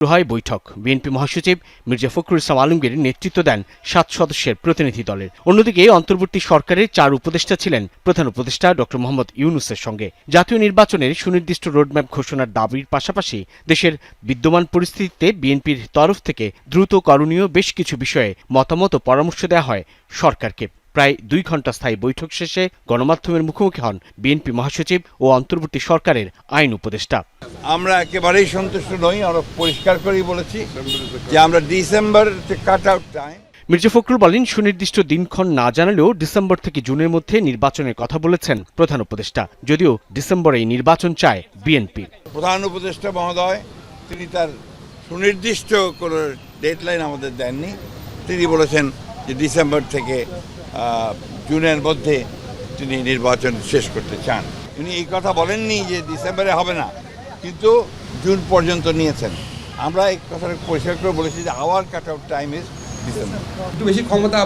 হয় বৈঠক। বিএনপি মহাসচিব মির্জা ফখরুল ইসলাম আলমগীর নেতৃত্ব দেন সাত সদস্যের প্রতিনিধি দলের। অন্যদিকে অন্তর্বর্তী সরকারের চার উপদেষ্টা ছিলেন প্রধান উপদেষ্টা ড. মোহাম্মদ ইউনুসের সঙ্গে। জাতীয় নির্বাচনের সুনির্দিষ্ট রোডম্যাপ ঘোষণার দাবির পাশাপাশি দেশের বিদ্যমান পরিস্থিতিতে বিএনপির তরফ থেকে দ্রুত করণীয় বেশ কিছু বিষয়ে মতামত ও পরামর্শ দেওয়া হয় সরকারকে। প্রায় দুই ঘণ্টা স্থায়ী বৈঠক শেষে গণমাধ্যমের মুখোমুখি হন বিএনপি মহাসচিব ও অন্তর্বর্তী সরকারের আইন উপদেষ্টা। আমরা একেবারেই সন্তুষ্ট নই আমরা পরিষ্কার করেই বলেছি যে আমরা December cut out time Mirza Fakhrul বলেন সুনির্দিষ্ট দিনক্ষণ না জানালেও ডিসেম্বর থেকে জুনের মধ্যে নির্বাচনের কথা বলেছেন প্রধান উপদেষ্টা যদিও ডিসেম্বরেই নির্বাচন চায় বিএনপি। প্রধান উপদেষ্টা মহোদয় তিনি তার সুনির্দিষ্ট কোনো ডেডলাইন আমাদের দেননি। তিনি বলেছেন যে ডিসেম্বর থেকে জুনের মধ্যে তিনি নির্বাচন শেষ করতে চান। উনি এই কথা বলেননি যে ডিসেম্বরে হবে না, কিন্তু জুন পর্যন্ত নিয়েছেন। আমরা এই কথাটা পরিষ্কার করে বলেছি যে our cut out time is December একটু বেশি ক্ষমতা